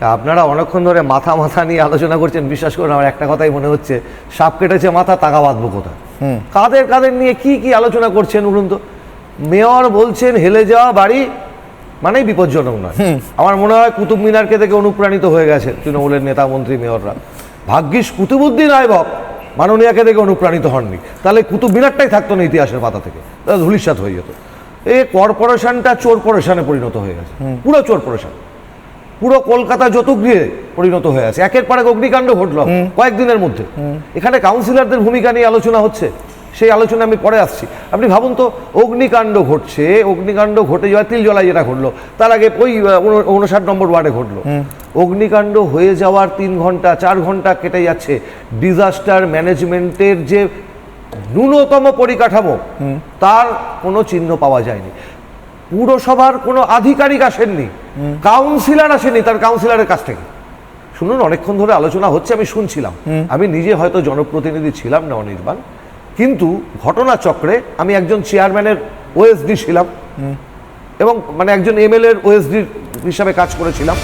আপনারা অনেকক্ষণ ধরে মাথা মাথা নিয়ে আলোচনা করছেন বিশ্বাস করুন আমার একটা কথাই মনে হচ্ছে সাপ কেটেছে মাথা টাকা বাঁধবো কোথায়? কাদের কাদের নিয়ে কি কি আলোচনা করছেন বলুন তো? মেয়র বলছেন হেলে যাওয়া বাড়ি মানেই বিপজ্জনক নয়। আমার মনে হয় কুতুব মিনারকে থেকে অনুপ্রাণিত হয়ে গেছে তৃণমূলের নেতা মন্ত্রী মেয়ররা। ভাগ্যিস কুতুবুদ্দিন আইবক মাননীয়াকে দেখে অনুপ্রাণিত হননি। তাহলে কুতুব মিনারটাই থাকতো না ইতিহাসের পাতা থেকে। তাহলে ধুলিসাত হয়ে যেত। এই কর্পোরেশনটা চোর পরেশানে পরিণত হয়ে গেছে। পুরো চোর পরেশান। পুরো কলকাতা যতগৃহে পরিণত হয়ে আছে। একের পর এক অগ্নিকাণ্ড ঘটল কয়েকদিনের মধ্যে। এখানে কাউন্সিলরদের ভূমিকা নিয়ে আলোচনা হচ্ছে। সেই আলোচনা আমি পরে আসছি। আপনি ভাবুন তো অগ্নিকাণ্ড ঘটছে অগ্নিকাণ্ড ঘটে যাওয়া তিল যেটা ঘটলো তার আগে ওই উনষাট নম্বর ওয়ার্ডে ঘটলো। অগ্নিকাণ্ড হয়ে যাওয়ার তিন ঘণ্টা চার ঘণ্টা কেটে যাচ্ছে। ডিজাস্টার ম্যানেজমেন্টের যে ন্যূনতম পরিকাঠামো তার কোনো চিহ্ন পাওয়া যায়নি। পুরসভার কোনো আধিকারিক আসেননি। কাউন্সিলর আসেনি তার কাউন্সিলারের কাছ থেকে। শুনুন অনেকক্ষণ ধরে আলোচনা হচ্ছে আমি শুনছিলাম। আমি নিজে হয়তো জনপ্রতিনিধি ছিলাম না অনির্বাণ কিন্তু ঘটনা চক্রে আমি একজন চেয়ারম্যানের ওএসডি ছিলাম এবং মানে একজন এমএলএর ওএসডি হিসাবে কাজ করেছিলাম।